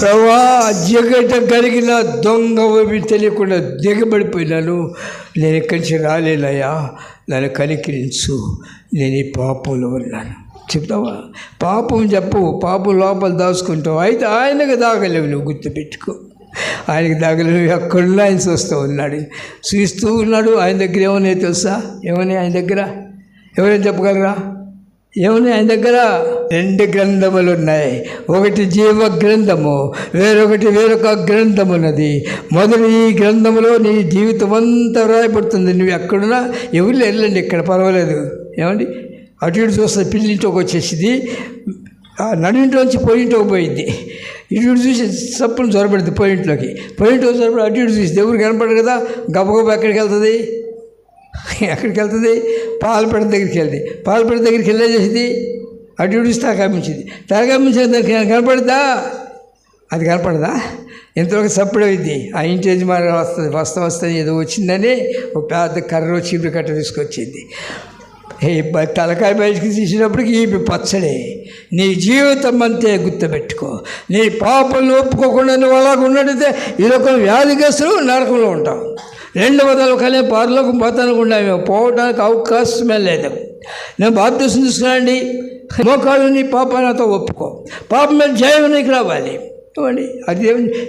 ప్రభా జగట కలిగిన దొంగ తెలియకుండా దిగబడిపోయినాను. నేను ఎక్కడి నుంచి రాలేనయ్యా. నన్ను కనికరించు. నేను ఈ పాపంలో ఉన్నాను. చెప్తావా? పాపం చెప్పు. పాపం లోపల దాచుకుంటావు. అయితే ఆయనకు దాగలేవు. నువ్వు గుర్తుపెట్టుకో. ఆయనకి దాగలేవు. ఎక్కడున్నా ఆయన చూస్తూ ఉన్నాడు. చూస్తూ ఉన్నాడు. ఆయన దగ్గర ఏమన్నాయి తెలుసా? ఏమన్నాయి ఆయన దగ్గర? ఎవరైనా చెప్పగలరా? ఏమున్నాయి ఆయన దగ్గర? రెండు గ్రంథములు ఉన్నాయి ఒకటి జీవ గ్రంథము వేరొకటి వేరొక గ్రంథం ఉన్నది ఈ గ్రంథములో నీ జీవితం అంతా రాయబడుతుంది నువ్వు ఎక్కడున్నా ఎవరు వెళ్ళండి ఇక్కడ పర్వాలేదు. ఏమండి? అటు ఇటు చూస్తే పిల్లింటికి వచ్చేసింది. ఆ నడింట్లోంచి పోయింట్లోకి పోయింది. ఇటు ఇటు చూసి సప్పును చొరబడుతుంది పోయింట్లోకి పోయింట్లో చొరబడి అటు ఇటు చూసి ఎవరు కనపడదు కదా? గబగబా ఎక్కడికి వెళ్తుంది? ఎక్కడికి వెళ్తుంది? పాలపేట దగ్గరికి వెళ్తుంది. పాలపేట దగ్గరికి వెళ్ళే చేసింది? అటు ఇటు చూసి తాకామించింది కనపడదా? అది కనపడదా? ఎంతవరకు సప్పుడు అయింది ఆ ఇంటి యజమాని వస్తుంది వస్తా వస్తుంది ఏదో వచ్చిందని ఒక పెద్ద కర్రలో చీపురు కట్ట తీసుకొచ్చింది. బ- తలకాయ బయటికి తీసినప్పటికి ఈ పచ్చడే. నీ జీవితం అంతే గుర్తుపెట్టుకో. నీ పాపలు ఒప్పుకోకుండా నువ్వు అలాగ ఉన్నట్టయితే ఈ లోకం వ్యాధిగ్రస్తులు నరకంలో ఉంటావు రెండు వదలు కానీ పారలోకం పోతానుకుండా మేము పోవడానికి అవకాశమే లేదు. నేను బాప్తీసం తీసుకున్నాండి మోకాలు నీ పాపాలతో ఒప్పుకో. పాపం మీద జయం నీకు రావాలి. ఇవ్వండి అది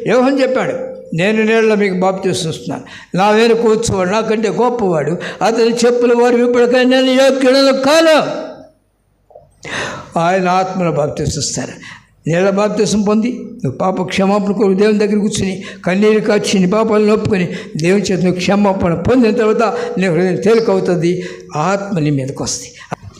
ఏమని చెప్పాడు నేను నీళ్ళ మీకు బాప్తీసం చూస్తున్నాను నా వేరు కూర్చోవాడు నాకంటే గొప్పవాడు. అతని చెప్పుల వారు ఇప్పటికైనా నేను యోగ్యుడను కాను. ఆయన ఆత్మను బాప్తీసిస్తారు నీళ్ళ బాప్తిసం పొంది నువ్వు పాప క్షమాపణ కొరకు దేవుని దగ్గర కూర్చుని కన్నీరు కాచి నీ పాపాలు ఒప్పుకొని దేవుని చేత క్షమాపణ పొందిన తర్వాత నీ హృదయం తేలికవుతుంది ఆత్మ నీ మీదకి వస్తుంది.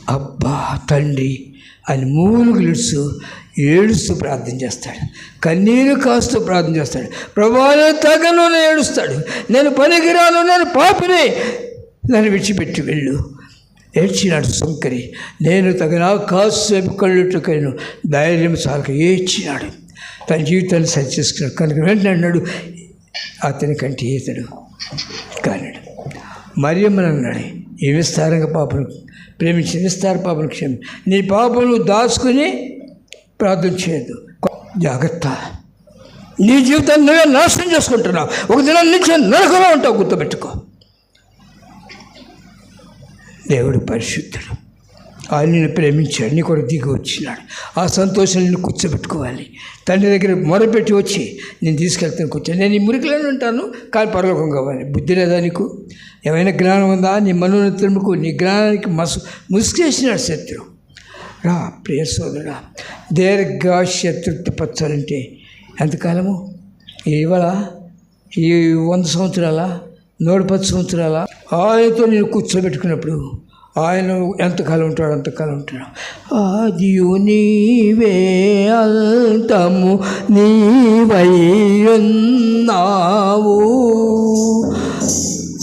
అబ్బా తండ్రి అని మూలుగు ఇడుస్తూ ఏడుస్తూ ప్రార్థన చేస్తాడు. కన్నీరు కాస్తూ ప్రార్థన చేస్తాడు. ప్రభావం తగను ఏడుస్తాడు. నేను పనికిరాను నేను పాపిని నన్ను విడిచిపెట్టి వెళ్ళు. ఏడ్చినాడు శంకరి. నేను తగిన కాసేపు కళ్ళుట్టుకైను ధైర్యం చాలక ఏడ్చినాడు. తన జీవితాన్ని సరిచేసుకున్నాడు కనుక వెంటనే అన్నాడు అతని కంటి ఈతడు కానాడు. మరియమ్మని అన్నాడు ఈ విస్తారంగా పాపను ప్రేమించి విస్తార పాపను క్షమి. నీ పాపను దాచుకుని ప్రార్థన చేయదు జాగ్రత్త. నీ జీవితాన్ని నువ్వే నాశనం చేసుకుంటున్నావు. ఒక దినం నుంచి నరకంలో ఉంటావు. గుర్తుపెట్టుకో. దేవుడు పరిశుద్ధుడు. ఆయనను ప్రేమించాడు నీ కొరకు దిగి వచ్చినాడు. ఆ సంతోషం కూర్చోబెట్టుకోవాలి. తండ్రి దగ్గర మొరపెట్టి వచ్చి నేను తీసుకెళ్తాను కూర్చొని నేను ఈ మురికిలోనే ఉంటాను కానీ పరలోకం కావాలి. బుద్ధి లేదా నీకు? ఏమైనా జ్ఞానం ఉందా? నీ మనోన్నతముకు నీ జ్ఞానానికి మసు ముసుకేసినాడు శత్రు. రా ప్రియ సోదరుడా దీర్ఘ శత్రుత్తి పచ్చాలంటే ఎంతకాలము ఇవాళ ఈ వంద సంవత్సరాల? నూట పది సంవత్సరాల ఆయనతో నేను కూర్చోబెట్టుకున్నప్పుడు ఆయన ఎంతకాలం ఉంటాడు అంతకాలం ఉంటాడు. ఆదియు నీవే అంతము నీవై ఉన్నావు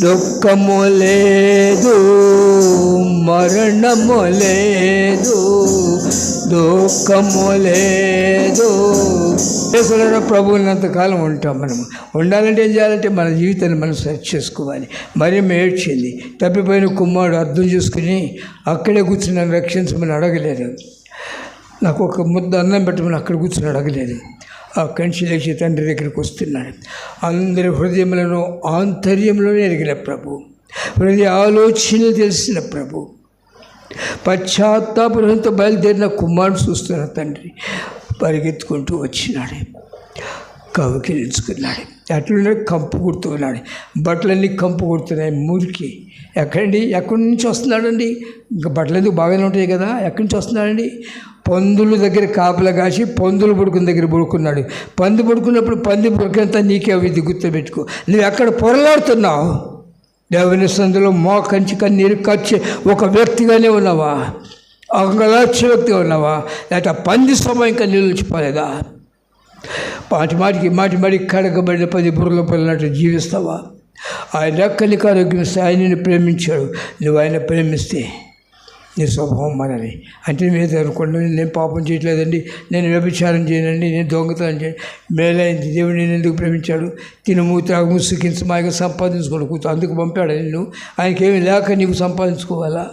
దుఃఖము లేదు మరణము లేదు. దుఃఖము లేదు యేసులో ప్రభువులంతకాలం ఉంటాం మనం. ఉండాలంటే ఏం చేయాలంటే మన జీవితాన్ని మనం సెర్చ్ చేసుకోవాలి. మరి మేడ్చింది. తప్పిపోయిన కుమ్మాడు అర్థం చేసుకుని అక్కడే కూర్చుని నన్ను రక్షించమని అడగలేదు. నాకు ఒక ముద్ద అన్నం పెట్టమని అక్కడ కూర్చుని అడగలేదు. ఆ కంచి లేచి తండ్రి దగ్గరికి వస్తున్నాడు. అందరి హృదయములను ఆంతర్యంలోనే ఎరిగిన ప్రభు. హృదయ ఆలోచనలు తెలిసిన ప్రభు. పశ్చాత్తాపంతో బయలుదేరిన కుమారుడు చూస్తున్న తండ్రి. పరిగెత్తుకుంటూ వచ్చినాడు. కవికిలించుకున్నాడు అట్లనే కంపు కొడుతున్నాడు బట్టలన్నీ కంపు కొడుతున్నాయి మురికి ఎక్కడండి? ఎక్కడి నుంచి వస్తున్నాడండి? ఇంకా బట్టలు ఎందుకు బాగానే ఉంటాయి కదా? ఎక్కడి నుంచి వస్తున్నాడండి? పందుల దగ్గర కాపలా కాసి పందులు పడుకున్న దగ్గర పడుకున్నాడు. పంది పడుకున్నప్పుడు పంది పడుకునంత నీకే అవి గుర్తుపెట్టుకో నువ్వు ఎక్కడ పొరలాడుతున్నావు? దేవుని సందులో మోకంచి కన్నీరు కచ్చి ఒక వ్యక్తిగానే ఉన్నావా? అంగలాక్ష వ్యక్తిగా ఉన్నావా? లేకపోతే పంది సమయం ఇంకా నిలిచిపోలేదా? మాటి మాటికి మాటి మాటికి కడగబడిన పది బుర్రలో పిల్లనట్టు జీవిస్తావా? ఆయన రెక్కలికి ఆరోగ్యం ఆయన నిన్ను ప్రేమించాడు. నువ్వు ఆయన ప్రేమిస్తే నీ స్వభావం మనది అంటే మీరు అనుకోండి నేను పాపం చేయట్లేదండి నేను వ్యభిచారం చేయనండి నేను దొంగతనం చేయను మేలైంది దేవుడు నేను ఎందుకు ప్రేమించాడు? తినము త్రాగము సుఖించు యొక్క సంపాదించుకోడు కూర్చో అందుకు పంపాడు నిన్ను? ఆయనకేమి లేక నీవు సంపాదించుకోవాలా?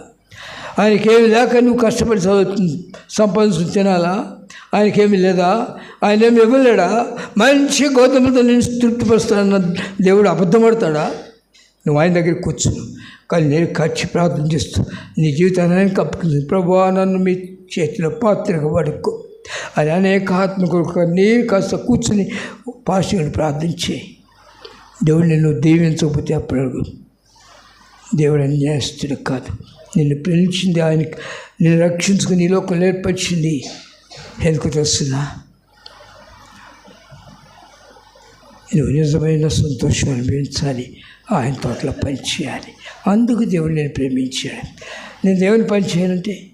ఆయనకేమి లేక నువ్వు కష్టపడి చదువు తినాలా? ఆయనకేమి లేదా? ఆయన ఏమి ఇవ్వలేడా? మంచి గౌతమితో నేను తృప్తిపరుస్తానన్న దేవుడు అబద్ధపడతాడా నువ్వు ఆయన దగ్గర కూర్చున్నావు కానీ నేను ఖర్చు ప్రార్థన చేస్తూ నీ జీవితాన్ని ఆయన కప్పుకుంది. ప్రభు నన్ను మీ చేతిలో పాత్రగా పడుకో అని అనేక ఆత్మ కొరకు నీరు కాస్త కూర్చుని పాస్టర్ ప్రార్థించి దేవుడు నిన్ను దీవించకపోతే అప్పుడు దేవుడు అన్యాయస్తుడు కాదు. నిన్ను ప్రేమించింది ఆయన నిన్ను రక్షించుకుని నీ లోకం ఏర్పరిచింది ఎందుకు తెలుస్తుందా నువ్వు నిజమైన సంతోషం అనిపించాలి ఆయన తోటలో పనిచేయాలి అందుకు దేవుడు నేను ప్రేమించాడు నేను దేవుని పని చేయాలంటే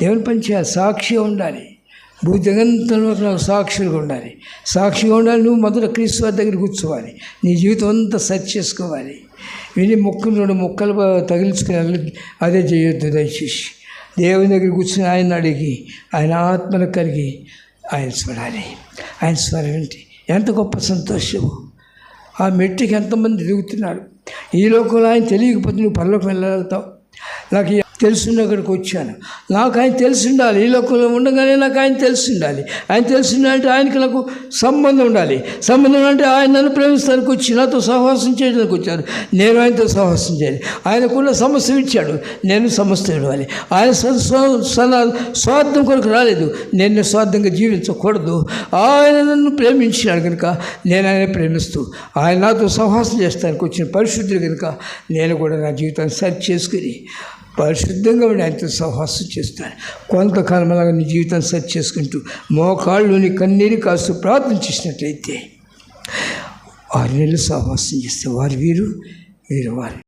దేవుని పని చేయాలి. సాక్షిగా ఉండాలి. భూజగంతంలో నాకు సాక్షులుగా ఉండాలి. సాక్షిగా ఉండాలి. నువ్వు మొదట క్రీస్తు వారి దగ్గర కూర్చోవాలి. నీ జీవితం అంతా సెర్చ్ చేసుకోవాలి. విని ముక్కలు రెండు ముక్కలు తగిలించుకుని అదే చేయొద్దు దయచేసి. దేవుని దగ్గర కూర్చుని ఆయన అడిగి ఆయన ఆత్మను కలిగి ఆయన చూడాలి ఆయన స్వరం ఏంటి? ఎంత గొప్ప సంతోషము. ఆ మెట్టుకి ఎంతమంది దిగుతున్నారు ఈ లోకంలో ఆయన తెలియకపోతే నువ్వు పరలోకి వెళ్ళగలుగుతావు. నాకు ఈ తెలుసున్న అక్కడికి వచ్చాను. నాకు ఆయన తెలిసి ఉండాలి ఈ లోకంలో ఉండగానే నాకు ఆయన తెలిసి ఉండాలి ఆయన తెలిసి ఉండాలంటే ఆయనకి నాకు సంబంధం ఉండాలి. సంబంధం అంటే ఆయన నన్ను ప్రేమిస్తానికి వచ్చి నాతో సహవాసం చేయడానికి వచ్చారు. నేను ఆయనతో సహవాసం చేయాలి. ఆయనకున్న సమస్య ఇచ్చాడు. నేను సమస్య ఇవ్వాలి. ఆయన స్వార్థం కొరకు రాలేదు. నేను స్వార్థంగా జీవించకూడదు. ఆయన నన్ను ప్రేమించినాడు కనుక నేను ఆయన ప్రేమిస్తూ ఆయన నాతో సహవాసం చేస్తానికి వచ్చిన పరిశుద్ధులు కనుక నేను కూడా నా జీవితాన్ని సరి చేసుకుని పరిశుద్ధంగా ఉండి ఆయనతో సహవాసం చేస్తాను. కొంతకాలం అలాగా నీ జీవితాన్ని సరి చేసుకుంటూ మోకాళ్ళుని కన్నీరు కాస్తూ ప్రార్థన చేసినట్లయితే ఆరు నెలలు సహవాసం చేస్తే వారు వీరు వీరు వారు.